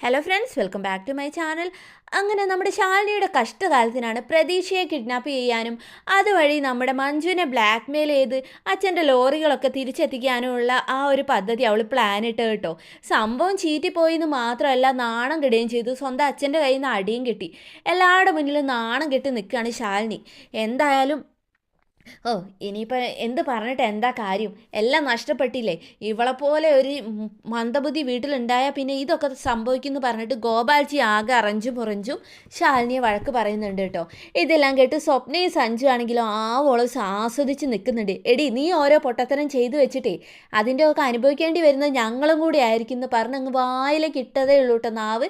Hello friends welcome back to my channel അങ്ങനെ നമ്മുടെ ശാലിനിയുടെ കഷ്ടകാലത്തിനാണ് പ്രതീക്ഷയെ kidnap ചെയ്യാനും അതുവഴി നമ്മുടെ മഞ്ജുവിനെ ബ്ലാക്ക് മെയിൽ ചെയ്ത് അച്ഛന്റെ ലോറികളൊക്കെ തിരിച്ചെത്തിക്കാനുമുള്ള ആ ഒരു പദ്ധതി അവൾ പ്ലാൻ ഇട്ട് കേട്ടോ. സംഭവം ചീറ്റിപ്പോയി എന്ന് മാത്രമല്ല നാണം കിടുകയും ചെയ്തു. സ്വന്തം അച്ഛന്റെ കയ്യിൽ നിന്ന് അടിയും കിട്ടി. എല്ലാവരുടെ മുന്നിലും നാണം കെട്ടി നിൽക്കുകയാണ് ശാലിനി. എന്തായാലും ഓ ഇനിയിപ്പോൾ എന്ത് പറഞ്ഞിട്ട് എന്താ കാര്യം? എല്ലാം നഷ്ടപ്പെട്ടില്ലേ? പോലെ ഒരു മന്ദബുദ്ധി വീട്ടിലുണ്ടായാൽ പിന്നെ ഇതൊക്കെ സംഭവിക്കുമെന്ന് പറഞ്ഞിട്ട് ഗോപാൽജി ആകെ അറഞ്ചും പുറഞ്ചും ശാലിനിയെ വഴക്ക് പറയുന്നുണ്ട് കേട്ടോ. ഇതെല്ലാം കേട്ട് സ്വപ്നയും സഞ്ജു ആണെങ്കിലും ആവോളം ആസ്വദിച്ച് നിൽക്കുന്നുണ്ട്. എടി നീ ഓരോ പൊട്ടത്തരം ചെയ്തു വെച്ചിട്ടേ അതിന്റെ ഒക്കെ അനുഭവിക്കേണ്ടി വരുന്നത് ഞങ്ങളും കൂടി ആയിരിക്കും എന്ന് പറഞ്ഞ് അങ്ങ് വായിലേക്ക് ഇട്ടതേ ഉള്ളൂ കേട്ടോ നാവ്.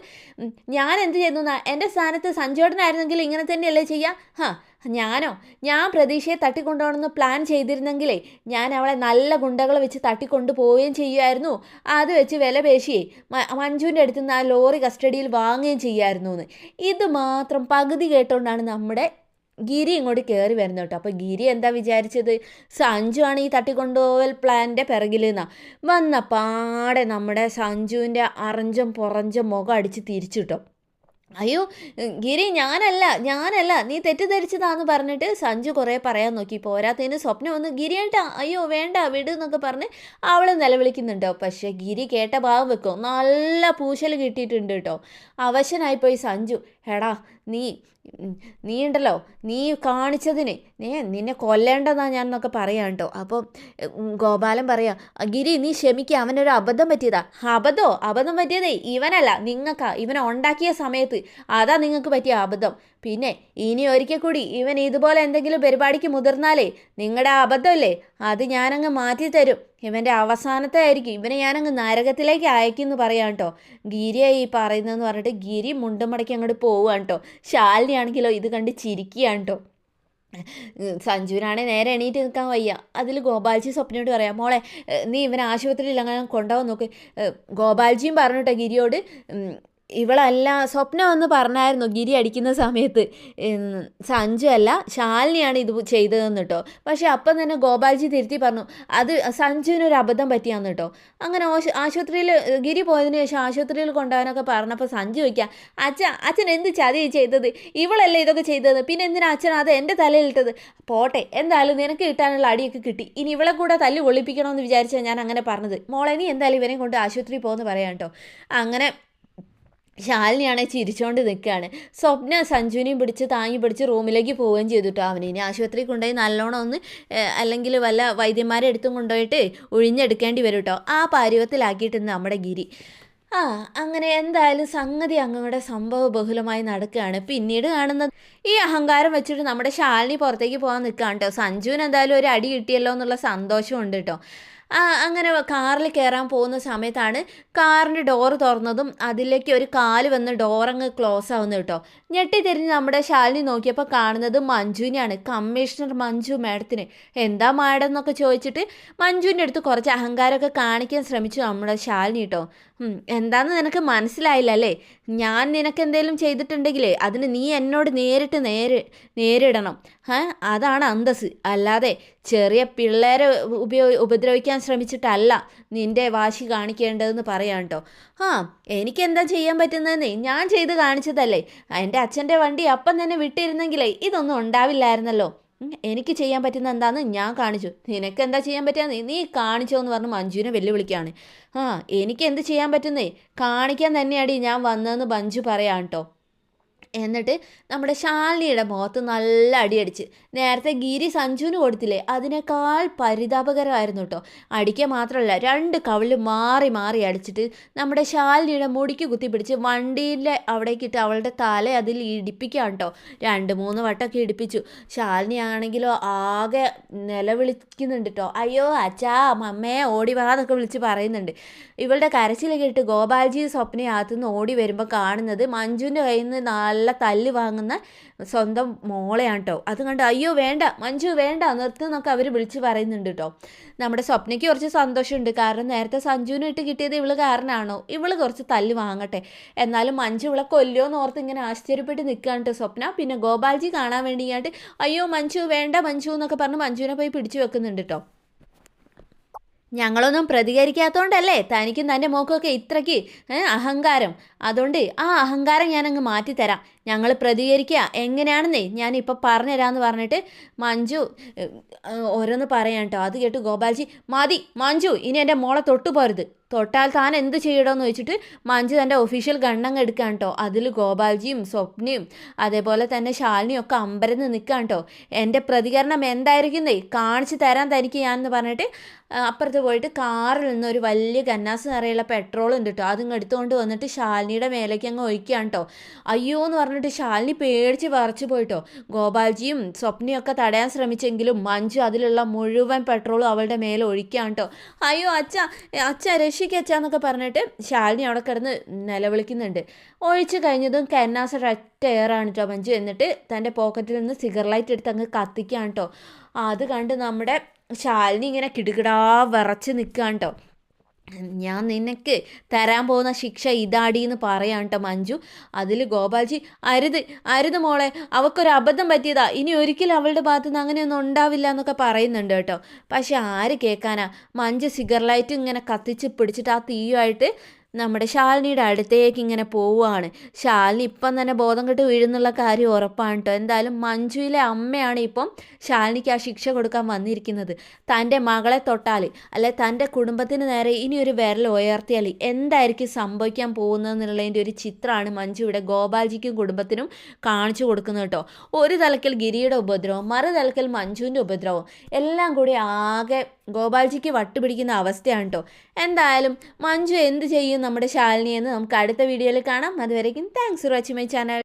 ഞാൻ എന്ത് ചെയ്യുന്നു? എന്റെ സ്ഥാനത്ത് സഞ്ജോടനായിരുന്നെങ്കിൽ ഇങ്ങനെ തന്നെയല്ലേ ചെയ്യുക ഹാ ഞാനോ? ഞാൻ പ്രതീക്ഷയെ തട്ടിക്കൊണ്ടുപോകണമെന്ന് പ്ലാൻ ചെയ്തിരുന്നെങ്കിലേ ഞാൻ അവളെ നല്ല ഗുണ്ടകൾ വെച്ച് തട്ടിക്കൊണ്ടു പോവുകയും ചെയ്യുമായിരുന്നു. അത് വെച്ച് വില പേശിയേ മഞ്ജുവിന്റെ അടുത്ത് നിന്ന് ആ ലോറി കസ്റ്റഡിയിൽ വാങ്ങുകയും ചെയ്യുമായിരുന്നു എന്ന് ഇത് മാത്രം പകുതി കേട്ടുകൊണ്ടാണ് നമ്മുടെ ഗിരി ഇങ്ങോട്ട് കയറി വരുന്നത് കേട്ടോ. അപ്പോൾ ഗിരി എന്താ വിചാരിച്ചത്? സഞ്ജു ആണ് ഈ തട്ടിക്കൊണ്ടുപോവൽ പ്ലാനിന്റെ പിറകിൽ നിന്നാ വന്ന പാടെ നമ്മുടെ സഞ്ജുവിന്റെ അറഞ്ചും പുറഞ്ചും മുഖം അടിച്ച് തിരിച്ചു കിട്ടും. അയ്യോ ഗിരി ഞാനല്ല ഞാനല്ല. നീ തെറ്റിദ്ധരിച്ചതാന്ന് പറഞ്ഞിട്ട് സഞ്ജു കുറേ പറയാൻ നോക്കി. പോരാത്തതിന് സ്വപ്നം വന്ന്. ഗിരിയേട്ടാ അയ്യോ വേണ്ട വിട് എന്നൊക്കെ പറഞ്ഞ് അവൾ നിലവിളിക്കുന്നുണ്ടോ. പക്ഷേ ഗിരി കേട്ട ഭാവം വെക്കും? നല്ല പൂശൽ കിട്ടിയിട്ടുണ്ട് കേട്ടോ. അവശനായിപ്പോയി സഞ്ജു. എടാ നീ നീ ഉണ്ടല്ലോ നീ കാണിച്ചതിന് നീ നിന്നെ കൊല്ലേണ്ടതാ ഞാൻ എന്നൊക്കെ പറയാം കേട്ടോ. അപ്പം ഗോപാലൻ പറയാ ഗിരി നീ ക്ഷമിക്കുക അവനൊരു അബദ്ധം പറ്റിയതാ. അബദ്ധോ? അബദ്ധം പറ്റിയതേ ഇവനല്ല നിങ്ങൾക്കാ ഇവനെ ഉണ്ടാക്കിയ സമയത്ത് അതാ നിങ്ങൾക്ക് പറ്റിയ അബദ്ധം. പിന്നെ ഇനി ഒരിക്കൽ കൂടി ഇവൻ ഇതുപോലെ എന്തെങ്കിലും പരിപാടിക്ക് മുതിർന്നാലേ നിങ്ങളുടെ അബദ്ധമല്ലേ അത് ഞാനങ്ങ് മാറ്റി തരും. ഇവന്റെ അവസാനത്തെ ആയിരിക്കും. ഇവനെ ഞാനങ്ങ് നരകത്തിലേക്ക് അയക്കുമെന്ന് പറയാം കേട്ടോ. ഗിരിയായി ഈ പറയുന്നതെന്ന് പറഞ്ഞിട്ട് ഗിരി മുണ്ടും മടക്കി അങ്ങോട്ട് പോവുകയാണ് കേട്ടോ. ശാലിനിയാണെങ്കിലോ ഇത് കണ്ട് ചിരിക്കുകയാണ് കേട്ടോ. സഞ്ജുവിനാണെ നേരെ എണീറ്റ് നിൽക്കാൻ വയ്യ. അതിൽ ഗോപാൽജി സ്വപ്നയോട് പറയാം മോളെ നീ ഇവനെ ആശുപത്രിയിൽ അങ്ങനെ കൊണ്ടുപോകാൻ നോക്ക്. ഗോപാൽജിയും പറഞ്ഞു കേട്ടോ ഗിരിയോട്. ഇവളല്ല സ്വപ്ന എന്ന് പറഞ്ഞായിരുന്നു ഗിരി അടിക്കുന്ന സമയത്ത്. സഞ്ജു അല്ല ശാലിനിയാണ് ഇത് ചെയ്തതെന്ന് കേട്ടോ പക്ഷേ അപ്പം തന്നെ ഗോപാൽജി തിരുത്തി പറഞ്ഞു അത് സഞ്ജുവിനൊരു അബദ്ധം പറ്റിയാന്ന് കേട്ടോ അങ്ങനെ ആശുപത്രിയിൽ ഗിരി പോയതിന് ശേഷം ആശുപത്രിയിൽ കൊണ്ടുപോകാനൊക്കെ പറഞ്ഞപ്പോൾ സഞ്ജു വയ്ക്കുക അച്ഛ അച്ഛൻ എന്ത് ചതി ചെയ്തത്? ഇവളല്ലേ ഇതൊക്കെ ചെയ്തത് പിന്നെ എന്തിനാ അച്ഛൻ അത് എന്റെ തലയിലിട്ടത് പോട്ടെ എന്തായാലും നിനക്ക് കിട്ടാനുള്ള അടിയൊക്കെ കിട്ടി. ഇനി ഇവളെ കൂടെ തല്ലി ഒളിപ്പിക്കണമെന്ന് വിചാരിച്ചാൽ ഞാൻ അങ്ങനെ പറഞ്ഞത്. മോളെ നീ എന്തായാലും ഇവനെ കൊണ്ട് ആശുപത്രിയിൽ പോകുമെന്ന് പറയാം കേട്ടോ അങ്ങനെ ശാലിനിയാണെ ചിരിച്ചുകൊണ്ട് നിൽക്കുകയാണ് സ്വപ്ന സഞ്ജുവിനെയും പിടിച്ച് താങ്ങി പിടിച്ച് റൂമിലേക്ക് പോവുകയും ചെയ്തിട്ടോ അവനെ. ഇനി ആശുപത്രിയിൽ കൊണ്ടുപോയി നല്ലോണം ഒന്ന് അല്ലെങ്കിൽ വല്ല വൈദ്യന്മാരെ എടുത്തും കൊണ്ടുപോയിട്ട് ഒഴിഞ്ഞെടുക്കേണ്ടി വരും കേട്ടോ ആ പാരുവത്തിലാക്കിയിട്ട് നമ്മുടെ ഗിരി. ആ അങ്ങനെ എന്തായാലും സംഗതി അങ്ങയുടെ സംഭവ ബഹുലമായി നടക്കുകയാണ് പിന്നീട് കാണുന്നത് ഈ അഹങ്കാരം വെച്ചിട്ട് നമ്മുടെ ശാലിനി പുറത്തേക്ക് പോകാൻ നിൽക്കുകയാണ് കേട്ടോ സഞ്ജുവിന് എന്തായാലും ഒരു അടി കിട്ടിയല്ലോ എന്നുള്ള സന്തോഷമുണ്ട് കേട്ടോ അങ്ങനെ കാറിൽ കയറാൻ പോകുന്ന സമയത്താണ് കാറിന്റെ ഡോറ് തുറന്നതും അതിലേക്ക് ഒരു കാൽ വന്ന് ഡോറങ്ങ് ക്ലോസ് ആവുന്നത് കേട്ടോ. ഞെട്ടി തിരിഞ്ഞ് നമ്മുടെ ശാലിനി നോക്കിയപ്പോൾ കാണുന്നത് മഞ്ജുവിനെയാണ് കമ്മീഷണർ മഞ്ജു മാഡത്തിന്. എന്താ മാഡം എന്നൊക്കെ ചോദിച്ചിട്ട് മഞ്ജുവിന്റെ അടുത്ത് കുറച്ച് അഹങ്കാരമൊക്കെ കാണിക്കാൻ ശ്രമിച്ചു നമ്മുടെ ശാലിനി കേട്ടോ. എന്താണെന്ന് നിനക്ക് മനസ്സിലായില്ല അല്ലേ? ഞാൻ നിനക്ക് എന്തെങ്കിലും ചെയ്തിട്ടുണ്ടെങ്കിലേ അതിന് നീ എന്നോട് നേരിട്ട് നേരി നേരിടണം. അതാണ് അന്തസ് അല്ലാതെ ചെറിയ പിള്ളേരെ ഉപയോ ഉപദ്രവിക്കാൻ ശ്രമിച്ചിട്ടല്ല നിന്റെ വാശി കാണിക്കേണ്ടതെന്ന് പറയാം കേട്ടോ ആ എനിക്കെന്താ ചെയ്യാൻ പറ്റുന്നതെന്നേ? ഞാൻ ചെയ്ത് കാണിച്ചതല്ലേ. എന്റെ അച്ഛന്റെ വണ്ടി അപ്പം തന്നെ വിട്ടിരുന്നെങ്കിലേ ഇതൊന്നും ഉണ്ടാവില്ലായിരുന്നല്ലോ. എനിക്ക് ചെയ്യാൻ പറ്റുന്ന എന്താന്ന് ഞാൻ കാണിച്ചു. നിനക്ക് എന്താ ചെയ്യാൻ പറ്റുക നീ കാണിച്ചോ എന്ന് പറഞ്ഞ് മഞ്ജുവിനെ വെല്ലുവിളിക്കുകയാണ്. ആ എനിക്ക് എന്ത് ചെയ്യാൻ പറ്റുന്നേ? കാണിക്കാൻ തന്നെയാടി ഞാൻ വന്നതെന്ന് മഞ്ജു പറയാം കേട്ടോ എന്നിട്ട് നമ്മുടെ ശാലിനിയുടെ മുഖത്ത് നല്ല അടിയടിച്ച്. നേരത്തെ ഗിരി സഞ്ജുവിന് കൊടുത്തില്ലേ? അതിനേക്കാൾ പരിതാപകരമായിരുന്നു കേട്ടോ. അടിക്കുക മാത്രമല്ല രണ്ട് കവിൾ മാറി മാറി അടിച്ചിട്ട് നമ്മുടെ ശാലിനിയുടെ മുടിക്ക് കുത്തിപ്പിടിച്ച് വണ്ടിയിലെ അവിടേക്കിട്ട് അവളുടെ തല അതിൽ ഇടിപ്പിക്കുകയാണ് കേട്ടോ. രണ്ട് മൂന്ന് വട്ടമൊക്കെ ഇടിപ്പിച്ചു. ശാലിനി ആണെങ്കിലോ ആകെ നിലവിളിക്കുന്നുണ്ട് കേട്ടോ. അയ്യോ അച്ഛാ മമ്മേ ഓടി വാ വിളിച്ച് പറയുന്നുണ്ട്. ഇവളുടെ കരച്ചിലൊക്കെ ഇട്ട് ഗോപാൽജി സ്വപ്നയകത്തുനിന്ന് ഓടി വരുമ്പോൾ കാണുന്നത് മഞ്ജുവിന്റെ കയ്യിൽ നിന്ന് നല്ല തല്ല് വാങ്ങുന്ന സ്വന്തം മോളെയാണ് കേട്ടോ അത് കണ്ട് അയ്യോ വേണ്ട മഞ്ജു വേണ്ട നിർത്തുന്നൊക്കെ അവർ വിളിച്ച് പറയുന്നുണ്ട് കേട്ടോ നമ്മുടെ സ്വപ്നയ്ക്ക് കുറച്ച് സന്തോഷമുണ്ട്. കാരണം നേരത്തെ സഞ്ജുവിന് ഇട്ട് കിട്ടിയത് ഇവൾ കാരണമാണോ ഇവൾ കുറച്ച് തല്ല് വാങ്ങട്ടെ. എന്നാലും മഞ്ജു ഇവളെ കൊല്ലോ എന്ന് ഓർത്ത് ഇങ്ങനെ ആശ്ചര്യപ്പെട്ട് നിൽക്കുകയാണ് കേട്ടോ സ്വപ്ന. പിന്നെ ഗോപാൽജി കാണാൻ വേണ്ടിയായിട്ട് അയ്യോ മഞ്ജു വേണ്ട മഞ്ജു എന്നൊക്കെ പറഞ്ഞ് മഞ്ജുവിനെ പോയി പിടിച്ചു വെക്കുന്നുണ്ട് കേട്ടോ ഞങ്ങളൊന്നും പ്രതികരിക്കാത്തതുകൊണ്ടല്ലേ തനിക്കും തന്റെ മോക്കൊക്കെ ഇത്രയ്ക്ക് അഹങ്കാരം. അതുകൊണ്ട് ആ അഹങ്കാരം ഞാനങ്ങ് മാറ്റിത്തരാം. ഞങ്ങൾ പ്രതികരിക്കുക എങ്ങനെയാണെന്നേ ഞാനിപ്പോൾ പറഞ്ഞുതരാമെന്ന് പറഞ്ഞിട്ട് മഞ്ജു ഓരോന്ന് പറയാം കേട്ടോ അത് കേട്ട് ഗോപാൽജി മതി മഞ്ജു ഇനി എന്റെ മോളെ തൊട്ടു പോരുത്. തൊട്ടാൽ താൻ എന്ത് ചെയ്യണമെന്ന് വെച്ചിട്ട് മഞ്ജു തന്റെ ഒഫീഷ്യൽ ഗണ്ണങ്ങ് എടുക്കാൻ കേട്ടോ അതിൽ ഗോപാൽജിയും സ്വപ്നയും അതേപോലെ തന്നെ ശാലിനിയും ഒക്കെ അമ്പരന്ന് നിൽക്കാൻ കേട്ടോ എന്റെ പ്രതികരണം എന്തായിരിക്കുന്നേ? കാണിച്ചു തരാൻ തനിക്ക് ഞാൻ എന്ന് പറഞ്ഞിട്ട് അപ്പുറത്ത് പോയിട്ട് കാറിൽ നിന്ന് ഒരു വലിയ കന്നാസ് നിറയുള്ള പെട്രോൾ ഉണ്ട് കേട്ടോ അതിങ്ങ് എടുത്തുകൊണ്ട് വന്നിട്ട് ശാലിനിയുടെ മേലേക്ക് അങ്ങ് ഒഴിക്കുകയാണ് കേട്ടോ അയ്യോ എന്ന് പറഞ്ഞിട്ട് ശാലിനി പേടിച്ച് വറച്ചു പോയിട്ടോ. ഗോപാൽജിയും സ്വപ്നയും ഒക്കെ തടയാൻ ശ്രമിച്ചെങ്കിലും മഞ്ജു അതിലുള്ള മുഴുവൻ പെട്രോളും അവളുടെ മേലെ ഒഴിക്കുകയാണ് കേട്ടോ അയ്യോ അച്ഛ അച്ഛ രക്ഷിക്ക് അച്ഛ എന്നൊക്കെ പറഞ്ഞിട്ട് ശാലിനി അവിടെ കിടന്ന് നിലവിളിക്കുന്നുണ്ട്. ഒഴിച്ചു കഴിഞ്ഞതും കന്നാസ് ഒറ്റ എയറാണ് കേട്ടോ മഞ്ജു. എന്നിട്ട് തന്റെ പോക്കറ്റിൽ നിന്ന് സിഗർ ലൈറ്റ് എടുത്ത് അങ്ങ് കത്തിക്കുകയാണ് കേട്ടോ അത് കണ്ട് നമ്മുടെ ശാലിനി ഇങ്ങനെ കിടുകിടാ വിറച്ച് നിൽക്കുകയാണ് കേട്ടോ ഞാൻ നിനക്ക് തരാൻ പോകുന്ന ശിക്ഷ ഇതാടി എന്ന് പറയാൻ കേട്ടോ മഞ്ജു. അതിൽ ഗോപാൽജി അരുത് അരുത് മോളെ. അവൾക്കൊരു അബദ്ധം പറ്റിയതാ. ഇനി ഒരിക്കലും അവളുടെ ഭാഗത്ത് നിന്ന് അങ്ങനെയൊന്നും ഉണ്ടാവില്ല എന്നൊക്കെ പറയുന്നുണ്ട് കേട്ടോ. പക്ഷെ ആര് കേൾക്കാനാ? മഞ്ജു സിഗർ ലൈറ്റ് ഇങ്ങനെ കത്തിച്ച് പിടിച്ചിട്ട് ആ തീയുമായിട്ട് നമ്മുടെ ശാലിനിയുടെ അടുത്തേക്ക് ഇങ്ങനെ പോവുകയാണ്. ശാലിനി ഇപ്പം തന്നെ ബോധം കെട്ട് വീഴുന്നുള്ള കാര്യം ഉറപ്പാണ് കേട്ടോ. എന്തായാലും മഞ്ജുവിലെ അമ്മയാണ് ഇപ്പം ശാലിനിക്ക് ആ ശിക്ഷ കൊടുക്കാൻ വന്നിരിക്കുന്നത്. തന്റെ മകളെ തൊട്ടാൽ അല്ലെ തന്റെ കുടുംബത്തിന് നേരെ ഇനി ഒരു വിരൽ ഉയർത്തിയാൽ എന്തായിരിക്കും സംഭവിക്കാൻ പോകുന്നതെന്നുള്ളതിന്റെ ഒരു ചിത്രമാണ് മഞ്ജു ഇവിടെ ഗോപാൽജിക്കും കുടുംബത്തിനും കാണിച്ചു കൊടുക്കുന്നത് കേട്ടോ. ഒരു തലക്കൽ ഗിരിയുടെ ഉപദ്രവം മറു തലക്കൽ മഞ്ജുവിന്റെ ഉപദ്രവം എല്ലാം കൂടി ആകെ ഗോപാൽജിക്ക് വട്ടുപിടിക്കുന്ന അവസ്ഥയാണ് കേട്ടോ. എന്തായാലും മഞ്ജു എന്ത് ചെയ്യും നമ്മുടെ ശാലിനി എന്ന് നമുക്ക് അടുത്ത വീഡിയോയിൽ കാണാം. അതുവരേക്കും thanks for watching my channel